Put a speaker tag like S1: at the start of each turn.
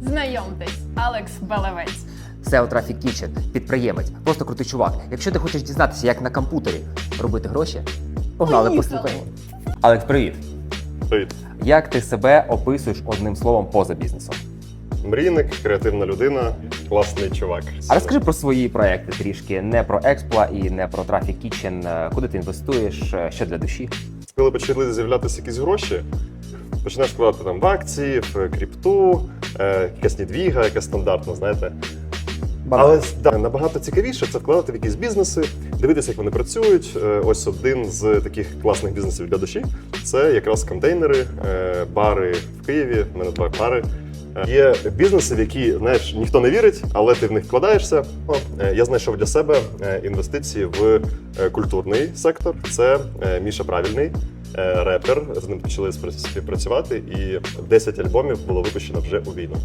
S1: Знайомтесь, Алекс Белевець.
S2: SEO Traffic Kitchen, підприємець, просто крутий чувак. Якщо ти хочеш дізнатися, як на комп'ютері робити гроші, погнали,
S1: Поїхали.
S2: послухаємо. Алекс, привіт.
S3: Привіт.
S2: Як ти себе описуєш одним словом поза бізнесом?
S3: Мрійник, креативна людина, класний чувак.
S2: А розкажи про свої проекти трішки, не про Експла і не про Traffic Kitchen, куди ти інвестуєш, що для душі.
S3: Коли почали з'являтися якісь гроші, починаєш вкладати там в акції, в крипту, е, якась недвіга, яка стандартна, знаєте. Але да, набагато цікавіше це вкладати в якісь бізнеси, дивитися, як вони працюють. Е, Ось один з таких класних бізнесів для душі це якраз контейнери, е, бари в Києві. У мене два бари. Є бізнеси, в які знаєш, ніхто не вірить, але ти в них вкладаєшся. Е, я знайшов для себе е, інвестиції в е, культурний сектор. Це Міша Правильний. Репер з ним почали співпрацювати, і 10 альбомів було випущено вже у війну.